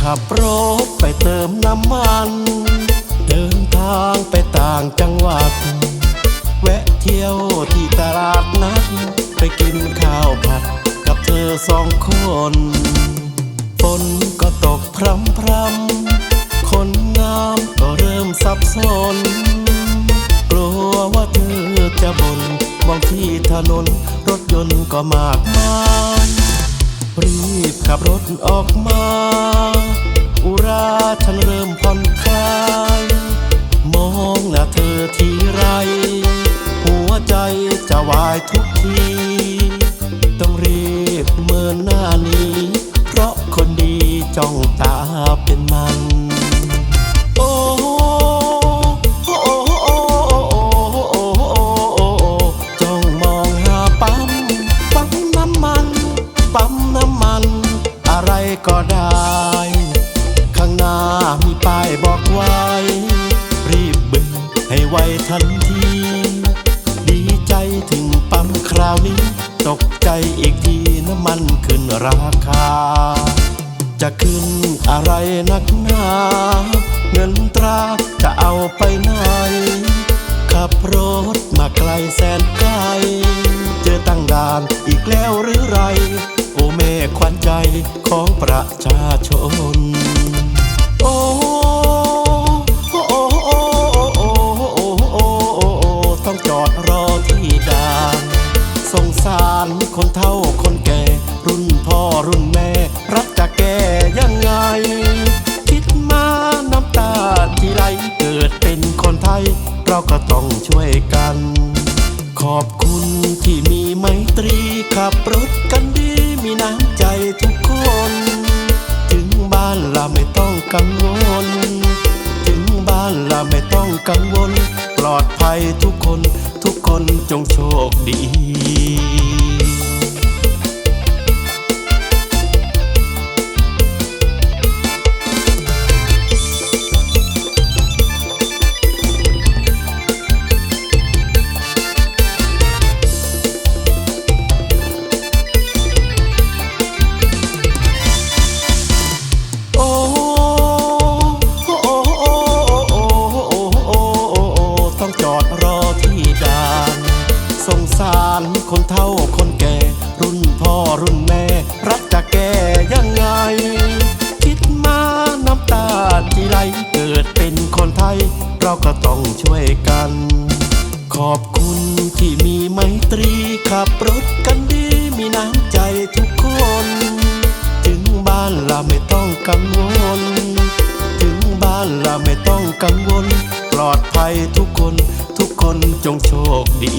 ขับรถไปเติมน้ำมัน เดินทางไปต่างจังหวัด แวะเที่ยวที่ตลาดนัด ไปกินข้าวผัดกับเธอสองคนฝนก็ตกพรำพรำคนงามก็เริ่มสับสน กลัวว่าเธอจะบ่นมองที่ถนนรถยนต์ก็มากมายรีบขับรถออกมา อุราฉันเริ่มผ่อนคลาย มองหน้าเธอทีไร หัวใจจะวายทุกที ต้องรีบเมินหน้านี้ เพราะคนดีจ้องตาเป็นมันโอ้โอโอโอโอโอโอจ้องมองหาปั๊มปั๊มน้ำมัน ปั๊มน้ำมัน อะไรก็ได้ มีป้ายบอกไว้ รีบบึงให้ไวทันที ดีใจถึงปั๊มคราวนี้ ตกใจอีกทีน้ำมันขึ้นราคา จะขึ้นอะไรนักหนา เงินตราจะเอาไปไหน ขับรถมาไกลแสนไกล เจอตั้งด่านอีกแล้วหรือไร โอ้แม่ขวัญใจของประชาชน สงสารคนเฒ่าคนแก่ รุ่นพ่อรุ่นแม่ รับจะแก่ยังไง คิดมาน้ำตาที่ไหลเกิดเป็นคนไทย เราก็ต้องช่วยกัน ขอบคุณที่มีไมตรีขับรถกันดีมีน้ำใจทุกคน กังวล ถึงบ้านเราไม่ต้องกังวล ปลอดภัยทุกคนทุกคนจงโชคดี รุ่นแม่ รักจะแก้ยังไง คิดมาน้ำตาที่ไหลเกิดเป็นคนไทย เราก็ต้องช่วยกัน ขอบคุณที่มีไมตรีขับรถกันดีมีน้ำใจทุกคน ถึงบ้านเราไม่ต้องกังวล ถึงบ้านเราไม่ต้องกังวล ปลอดภัยทุกคนทุกคนจงโชคดี